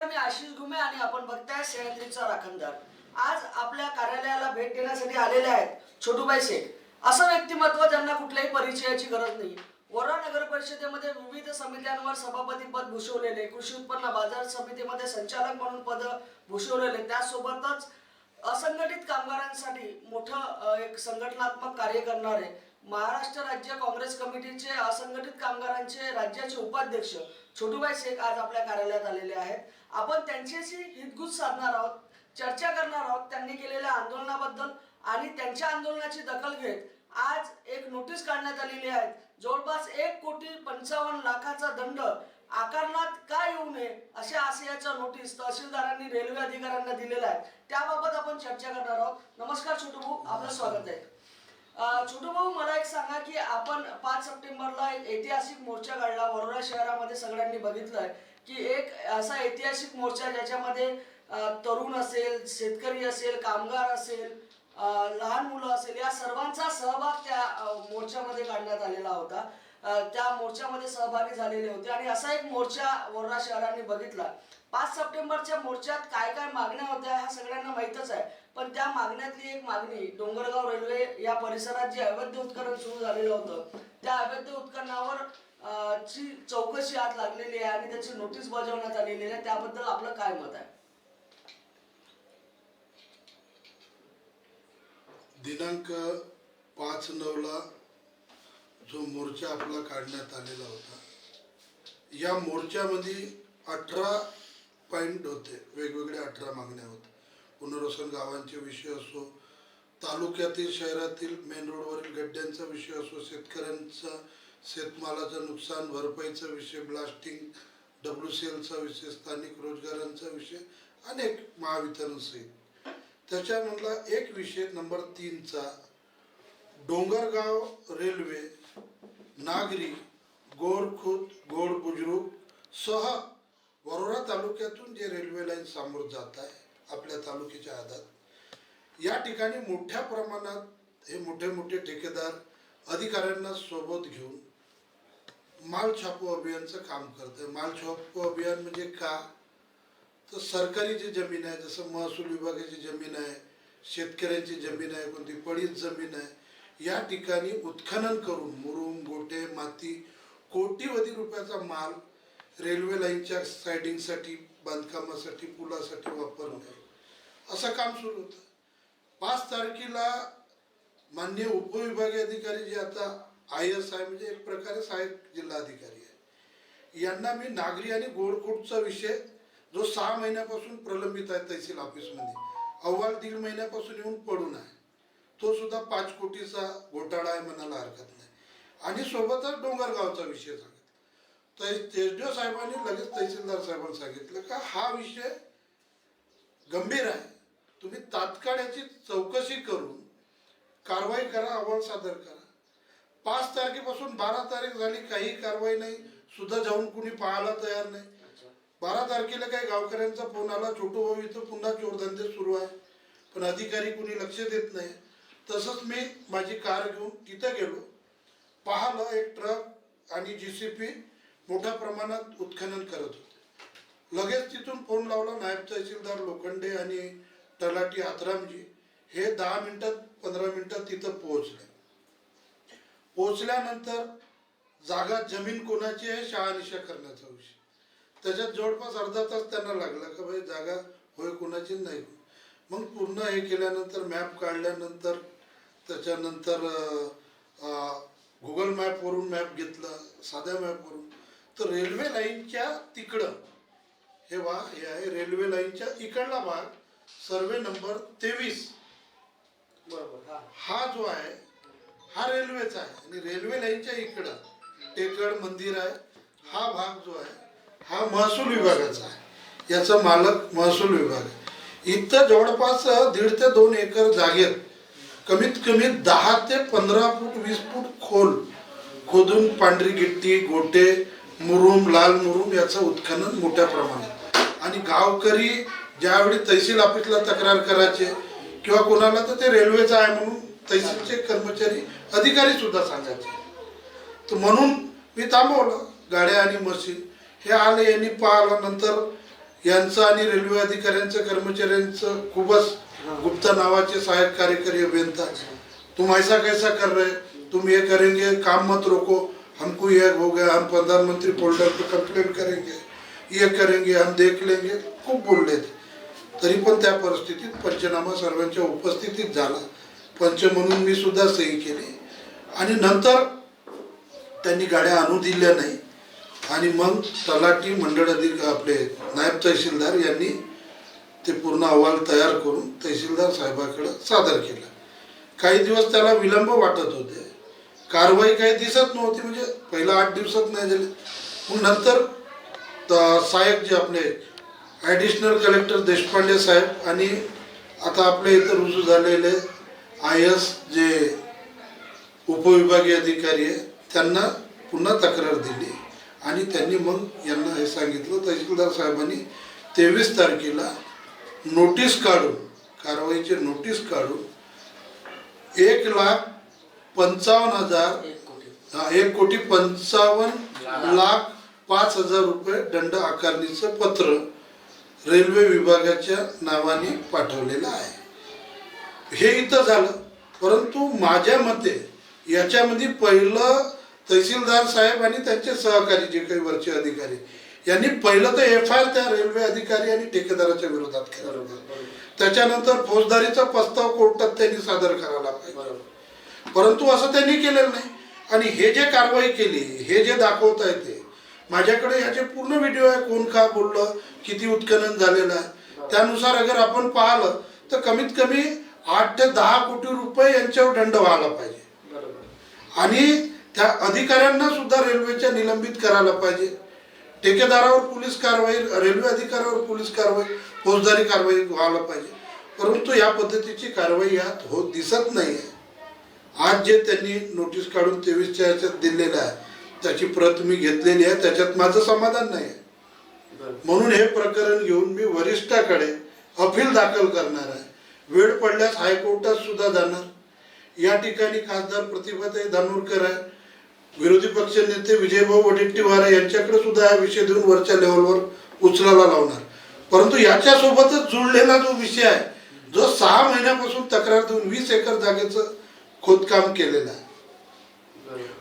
मी आशिष घुमे आणि आपण बघताय सह्याद्रीचा राखणदार. आज आपल्या कार्यालयाला भेट देण्यासाठी आलेले आहेत छोटूबाई शेख. असं व्यक्तिमत्व ज्यांना कुठल्याही परिचयाची गरज नाही. वरोरा नगर परिषदेमध्ये विविध समित्यांवर सभापती पद भूषवलेले कृषी उत्पन्न बाजार समितीमध्ये संचालक म्हणून पद भूषवलेले त्यासोबतच असंघटित कामगारांसाठी मोठं एक संघटनात्मक कार्य करणारे महाराष्ट्र राज्य काँग्रेस कमिटीचे असंघटित कामगारांचे राज्याचे उपाध्यक्ष छोटूबाई शेख आज आपल्या कार्यालयात आलेले आहेत. आपण त्यांच्याशी हितगुज साधणार आहोत चर्चा करणार आहोत त्यांनी केलेल्या आंदोलनाबद्दल आणि त्यांच्या आंदोलनाची दखल घेत आज एक नोटीस काढण्यात आलेली आहे. जवळपास एक कोटी पंचावन्न लाखाचा दंड आकारणात का येऊ नये अशा आशयाचा नोटीस तहसीलदारांनी रेल्वे अधिकाऱ्यांना दिलेला आहे. त्याबाबत आपण चर्चा करणार आहोत. नमस्कार छोटू भाऊ आपलं स्वागत आहे. छोटू भाऊ मला एक सांगा की आपण पाच सप्टेंबरला एक ऐतिहासिक मोर्चा काढला. वरोरा शहरामध्ये सगळ्यांनी बघितलंय की एक असा ऐतिहासिक मोर्चा ज्याच्यामध्ये तरुण असेल शेतकरी असेल कामगार असेल लहान मुलं असेल या सर्वांचा सहभाग त्या मोर्चामध्ये काढण्यात आलेला होता. त्या मोर्चामध्ये सहभागी झालेले होते आणि असा एक मोर्चा वरोरा शहरांनी बघितला. पाच सप्टेंबरच्या मोर्चात काय काय मागण्या होत्या ह्या सगळ्यांना माहीतच आहे. पण त्या मागण्यातली एक मागणी डोंगरगाव रेल्वे या परिसरात जे अवैध उत्खनन सुरू झालेलं होतं त्या अवैध उत्खननावर ची चौकशी आज लागलेली आहे आणि त्याची नोटीस बजावण्यात आलेली आहे. त्याबद्दल आपलं काय मत आहे? दिनांक पाच नऊला जो मोर्चा आपला काढण्यात आलेला होता या मोर्चामध्ये अठरा पॉईंट होते वेगवेगळ्या अठरा मागण्या होत्या. पुनर्वसन गावांचे विषय असो तालुक्यातील शहरातील मेन रोडवरील गड्ड्यांचा विषय असो शेतकऱ्यांचा शेतमालाचं नुकसान भरपाईचा विषय ब्लास्टिंग डब्ल्यू सी एलचा विषय स्थानिक रोजगारांचा विषय अनेक महावितरण सहित. त्याच्यामधला एक विषय नंबर तीनचा डोंगरगाव रेल्वे नागरी गोरखुद गोड बुजुर्ग सह वरोरा तालुक्यातून जे रेल्वे लाईन सामोर जात आहे आपल्या तालुक्याच्या आधार या ठिकाणी मोठ्या प्रमाणात हे मोठे मोठे ठेकेदार अधिकाऱ्यांना सोबत घेऊन माल छापो अभियानचं काम करत आहे माल छापो अभियान म्हणजे का? तर सरकारी जी जमीन आहे जसं महसूल विभागाची जमीन आहे शेतकऱ्यांची जमीन आहे कोणती पडीत जमीन आहे या ठिकाणी उत्खनन करून मुरुम गोटे माती कोटीवधी रुपयाचा माल रेल्वे लाईनच्या सायडिंगसाठी बांधकामासाठी पुलासाठी वापर असं काम सुरू होतं. पाच तारखेला मान्य उपविभागीय अधिकारी जे आता आय एस आय म्हणजे एक प्रकारे सहाय्यक जिल्हाधिकारी आहे. यांना मी नागरी आणि गोडखोडचा विषय जो सहा महिन्यापासून प्रलंबित आहे तहसील ऑफिसमध्ये अहवाल दीड महिन्यापासून येऊन पडून आहे. तो सुद्धा पाच कोटीचा घोटाळा आहे म्हणायला हरकत नाही. आणि सोबतच डोंगरगावचा विषय सांगितला तर एस साहेबांनी लगेच तहसीलदार साहेबांना सांगितलं का हा विषय गंभीर आहे. तुम्ही तात्काळ याची चौकशी करून कारवाई करा अहवाल सादर करा. पाच तारखेपासून बारा तारीख झाली काही कारवाई नाही. सुद्धा जाऊन कुणी पाहायला तयार नाही. बारा तारखेला काही गावकऱ्यांचा फोन आला छोटू भाऊ इथं पुन्हा चोरधंदे सुरू आहे. पण अधिकारी कुणी लक्ष देत नाही. तसंच मी माझी कार घेऊन तिथं गेलो. पाहिलं एक ट्रक आणि जी सी पी मोठ्या प्रमाणात उत्खनन करत होते. लगेच तिथून फोन लावला नायब तहसीलदार लोखंडे आणि तलाठी आत्रामजी हे दहा मिनिटात पंधरा मिनिटात तिथं पोहोचले. पोहोचल्यानंतर जागा जमीन कोणाची आहे? शहानिशा करण्याचा विषय त्याच्यात जवळपास अर्धा तास त्यांना लागला का भाई जागा होय कोणाची? नाही मग पूर्ण हे केल्यानंतर मॅप काढल्यानंतर त्याच्यानंतर गुगल मॅपवरून मॅप घेतला साध्या मॅपवरून तर रेल्वे लाईनच्या तिकडं हे वा हे आहे रेल्वे लाईनच्या इकडला भाग सर्वे नंबर तेवीस. बरोबर हा. हा जो आहे हा रेल्वेचा आहे. आणि रेल्वे लाईनच्या इकडं टेकड मंदिर आहे हा भाग जो आहे हा महसूल विभागाचा आहे. याचा मालक महसूल विभाग आहे. इथं जवळपास दीड ते दोन एकर जागेत कमीत कमी दहा ते पंधरा फूट वीस फूट खोल खोदून पांढरी गिट्टी गोटे मुरुम लाल मुरुम याचं उत्खनन मोठ्या प्रमाणात. आणि गावकरी ज्यावेळी तहसील ऑफिसला तक्रार करायचे किंवा कोणाला तर ते रेल्वेचं आहे म्हणून तहसीलचे कर्मचारी अधिकारी सुद्धा सांगायचे. तर म्हणून मी थांबवलं गाड्या आणि मशीन हे आले यांनी पाहिलं नंतर यांचं आणि रेल्वे अधिकाऱ्यांचं कर्मचाऱ्यांचं खूपच गुप्ता नावाचे सहाय्यक कार्यकारी अभियंता. तुम ऐसा कैसा कर रहे? तुम ये करेंगे काम मत रोको. हमको ये हो गया हम प्रधानमंत्री फोल्डर पे कंप्लेंट करेंगे. ये करेंगे हम देख लेंगे. खूप बोलले ते. तरी पण त्या परिस्थितीत पंचनामा सर्वांच्या उपस्थितीत झाला. पंच म्हणून मी सुद्धा सही केली. आणि नंतर त्यांनी गाड्या आणू दिल्या नाही. आणि मग तलाठी मंडळ अधिक आपले नायब तहसीलदार यांनी ते पूर्ण अहवाल तयार करून तहसीलदार साहेबाकडे सादर केला. काही दिवस त्याला विलंब वाटत होते. कारवाई काही दिसत नव्हती म्हणजे पहिला आठ दिवसात नाही झाले. मग नंतर सहाय्यक जे आपले ॲडिशनल कलेक्टर देशपांडे साहेब आणि आता आपल्या इथं रुजू झालेले आय एस जे उपविभागीय अधिकारी आहे त्यांना पुन्हा तक्रार दिली. आणि त्यांनी मग यांना हे सांगितलं तहसीलदार साहेबांनी तेवीस तारखेला नोटीस काढून कारवाईची नोटीस काढून एक लाख पंचावन्न हजार एक कोटी एक कोटी पंचावन्न लाख पाच हजार रुपये दंड आकारणीचं पत्र रेल्वे विभागाच्या नावाने पाठवलेलं आहे. हे इथं झालं. परंतु माझ्या मते याच्यामध्ये पहिलं तहसीलदार साहेब आणि त्यांचे सहकारी जे काही वरचे अधिकारी यांनी पहिलं तर एफ आय आर त्या रेल्वे अधिकारी आणि ठेकेदाराच्या विरोधात केला. त्याच्यानंतर फौजदारीचा प्रस्ताव कोर्टात त्यांनी सादर करायला पाहिजे. बरोबर. परंतु असं त्यांनी केलेलं नाही. आणि हे जे कारवाई केली हे जे दाखवत आहे ते माझ्याकडे याचे पूर्ण व्हिडिओ आहे कोण का बोललं किती उत्खनन झालेलं आहे. त्यानुसार अगर आपण पाहिलं तर कमीत कमी आठ ते दहा कोटी रुपये यांच्यावर दंड व्हायला पाहिजे. बरोबर. आणि त्या अधिकाऱ्यांना सुद्धा रेल्वेच्या निलंबित करायला पाहिजे. ठेकेदारावर पोलीस कारवाई रेल्वे अधिकाऱ्यावर पोलीस कारवाई फौजदारी कारवाई व्हायला पाहिजे. परंतु या पद्धतीची कारवाई यात होत दिसत नाही आहे आज जे त्यांनी नोटीस काढून तेवीसच्या याच्यात दिलेलं आहे त्याची प्रत मी घेतलेली आहे त्याच्यात माझं समाधान नाही आहे. म्हणून हे प्रकरण घेऊन मी वरिष्ठाकडे अपील दाखल करणार आहे. वेळ पडल्यास हायकोर्टात सुद्धा जाणार. या ठिकाणी खासदार प्रतिभाताई धानोरकर आहे. विरोधी पक्ष नेते विजयभाऊ वडेट्टीवार यांच्याकडे सुद्धा हा विषय देऊन वरच्या लेवलवर उचलायला लावणार. परंतु याच्यासोबतच जुळलेला जो विषय आहे जो सहा महिन्यापासून तक्रार देऊन वीस एकर जागेचं खोदकाम केलेलं आहे.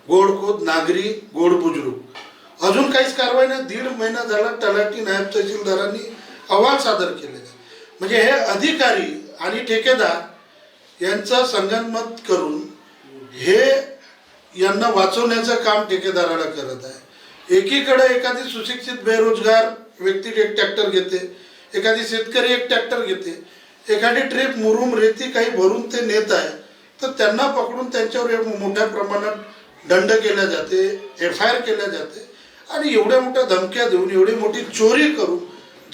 गोड खोद नागरी गोड बुजुर्ग अजून काहीच कारवाई नाही. दीड महिना झाला तलाठी नायब तहसीलदारांनी अहवाल सादर केलेला आहे. म्हणजे हे अधिकारी आणि ठेकेदार यांचं संगनमत करून हे यांना वाचवण्याचं काम ठेकेदाराला करत आहे. एकीकडे एखादी सुशिक्षित बेरोजगार व्यक्ती एक ट्रॅक्टर घेते एखादी शेतकरी एक ट्रॅक्टर घेते एखादी ट्रिप मुरुम रेती काही भरून ते नेत आहे तर त्यांना पकडून त्यांच्यावर मोठ्या प्रमाणात दंड केला जाते एफ आय आर केल्या जाते. आणि एवढ्या मोठ्या धमक्या देऊन एवढी मोठी चोरी करून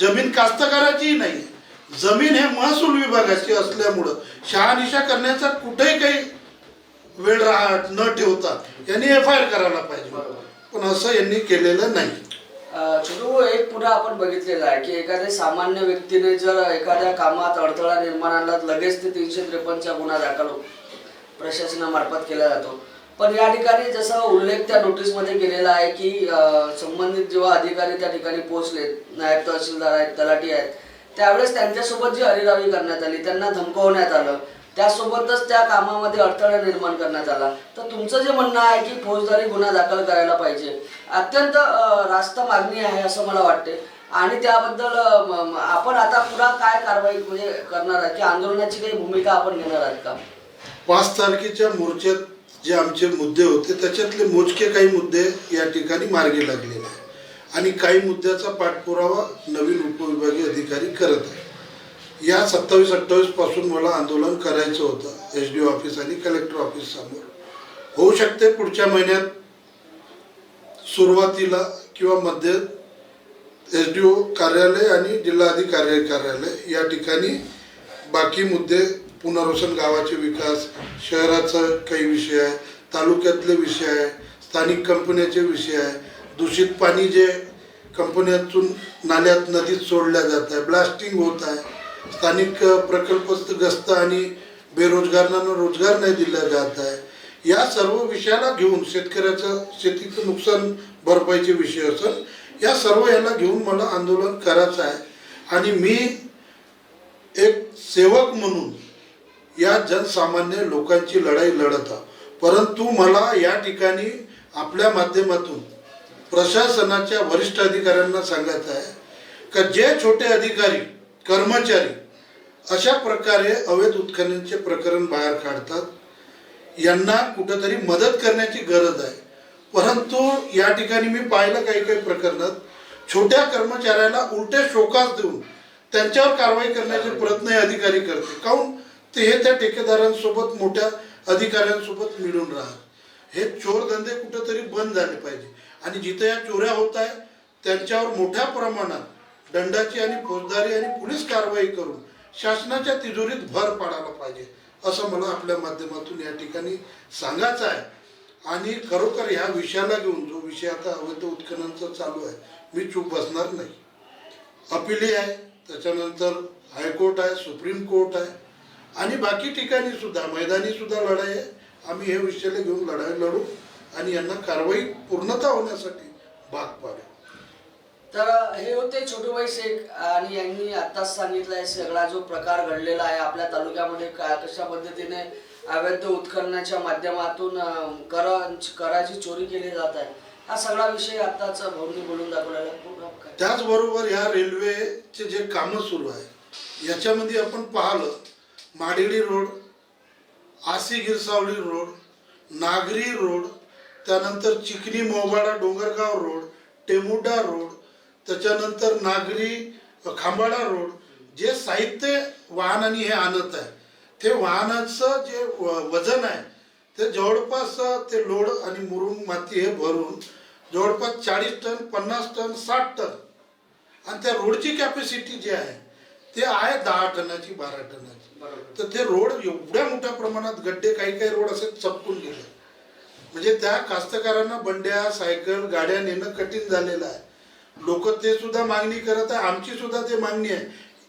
जमीन कास्तकाराचीही नाही. जमीन हे महसूल विभागाची असल्यामुळं शहानिशा करण्याचा कुठेही काही वेळ राहा न ठेवता यांनी एफ आय आर करायला पाहिजे. पण असं यांनी केलेलं नाही. एक पुन्हा आपण बघितलेलं आहे की एखाद्या सामान्य व्यक्तीने जर एखाद्या कामात अडथळा निर्माण आणला लगेच ते तीनशे त्रेपन्नचा गुन्हा दाखल हो- प्रशासनामार्फत केला जातो. पण या ठिकाणी जसा उल्लेख त्या नोटीसमध्ये केलेला आहे की संबंधित जेव्हा अधिकारी त्या ठिकाणी पोहोचले नायब तहसीलदार आहेत तलाठी आहेत त्यावेळेस त्यांच्यासोबत जी हरिरावी करण्यात आली त्यांना धमकवण्यात आलं त्यासोबतच त्या कामामध्ये अडथळा निर्माण करण्यात आला. तर तुमचं जे म्हणणं आहे की फौजदारी गुन्हा दाखल करायला पाहिजे अत्यंत रास्त मागणी आहे असं मला वाटते आणि त्याबद्दल आपण आता पुन्हा काय कारवाई म्हणजे करणार आहे की आंदोलनाची काही भूमिका आपण घेणार आहात का? पाच तारखेच्या मोर्चात जे आमचे मुद्दे होते त्याच्यातले मोजके काही मुद्दे या ठिकाणी मार्गी लागलेले आहे आणि काही मुद्द्याचा पाठपुरावा नवीन उपविभागीय अधिकारी करत आहे या सत्तावीस अठ्ठावीसपासून मला आंदोलन करायचं होतं एस डी ओ ऑफिस आणि कलेक्टर ऑफिस समोर. होऊ शकते पुढच्या महिन्यात सुरुवातीला किंवा मध्य एस डी ओ कार्यालय आणि जिल्हाधिकारी कार्यालय या ठिकाणी बाकी मुद्दे पुनर्वसन गावाचे विकास शहराचा काही विषय आहे तालुक्यातले विषय आहे स्थानिक कंपन्याचे विषय आहे. दूषित पाणी जे कंपन्यातून नाल्यात नदीत सोडल्या जात आहे ब्लास्टिंग होत आहे. स्थानिक प्रकल्पग्रस्त आणि बेरोजगारांना रोजगार नाही दिला जात आहे. या सर्व विषयाला घेऊन शेतकऱ्याचं शेतीचं नुकसान भरपाईचे विषय असेल या सर्व याला घेऊन मला आंदोलन करायचं आहे. आणि मी एक सेवक म्हणून या जनसामान्य लोकांची लढाई लढत परंतु मला या ठिकाणी आपल्या माध्यमातून प्रशासनाच्या वरिष्ठ अधिकाऱ्यांना सांगायचं आहे का जे छोटे अधिकारी कर्मचारी अशा प्रकारे अवैध उत्खननचे प्रकरण बाहेर काढतात यांना कुठंतरी मदत करण्याची गरज आहे. परंतु या ठिकाणी मी पाहिलं काही काही प्रकरणात छोट्या कर्मचाऱ्याला उलटे शोकास देऊन त्यांच्यावर कारवाई करण्याचे प्रयत्न हे अधिकारी करते काऊन ते हे त्या ठेकेदारांसोबत मोठ्या अधिकाऱ्यांसोबत मिळून राहत. हे चोरधंदे कुठंतरी बंद झाले पाहिजे. आणि जिथे या चोऱ्या होत आहे त्यांच्यावर मोठ्या प्रमाणात दंडाची आणि फौजदारी आणि पोलीस कारवाई करून शासनाच्या तिजोरीत भर पाडायला पाहिजे असं मला आपल्या माध्यमातून या ठिकाणी सांगायचं आहे. आणि खरोखर ह्या विषयाला घेऊन जो विषय आता अवैध उत्खननचा चालू आहे मी चूप बसणार नाही. अपिली आहे त्याच्यानंतर हायकोर्ट आहे सुप्रीम कोर्ट आहे आणि बाकी ठिकाणी सुद्धा मैदानी सुद्धा लढाई आहे. आम्ही हे विषयाला घेऊन लढाई लढू आणि यांना कारवाई पूर्णता होण्यासाठी भाग पाडू. तर हे होते छोटूबाई शेख आणि यांनी आत्ताच सांगितलं आहे सगळा जो प्रकार घडलेला आहे आपल्या तालुक्यामध्ये का कशा पद्धतीने अवैध उत्खननाच्या माध्यमातून कर कराची चोरी केली जात आहे हा सगळा विषय आत्ताच भाऊंनी बोलून दाखवलेला. त्याचबरोबर ह्या रेल्वेचे जे कामं सुरू आहे याच्यामध्ये आपण पाहिलं माडिडी रोड आसी गिरसावली रोड नागरी रोड त्यानंतर चिकनी मोबाडा डोंगरगाव रोड टेमुडा रोड त्याच्यानंतर नागरी खांबाडा रोड जे साहित्य वाहनाने हे आणत आहे. ते वाहनाचं जे व- वजन आहे ते जवळपास ते लोड आणि मुरुंग माती हे भरून जवळपास चाळीस टन पन्नास टन साठ टन. आणि त्या रोडची कॅपॅसिटी जी आहे ते आहे दहा टनाची बारा टनाची. तर ते रोड एवढ्या मोठ्या प्रमाणात गड्डे काही काही रोड असे चपकून गेले. म्हणजे त्या कास्तकारांना बंड्या सायकल गाड्या नेणं कठीण झालेलं आहे. लोक ते सुद्धा मागणी करत आहे आमची सुद्धा ते मागणी आहे.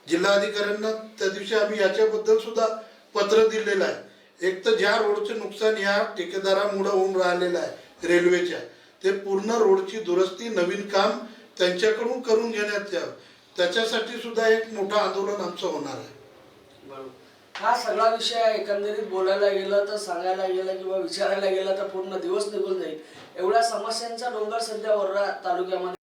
जिल्हाधिकाऱ्यांना त्या दिवशी आम्ही याच्याबद्दल सुद्धा पत्र दिलेलं आहे. एक तर ज्या रोडचे नुकसान या ठेकेदारामुळं होऊन राहिलेलं आहे रेल्वेच्या ते पूर्ण रोडची दुरुस्ती नवीन काम त्यांच्याकडून करून घेण्यात यावं. त्याच्यासाठी सुद्धा एक मोठं आंदोलन आमचं होणार आहे. बरोबर. हा सगळा विषय एकंदरीत बोलायला गेला तर सांगायला गेला किंवा विचारायला गेला तर पूर्ण दिवस निघून जाईल. एवढ्या समस्यांचा डोंगर सध्या वर्धा तालुक्यामध्ये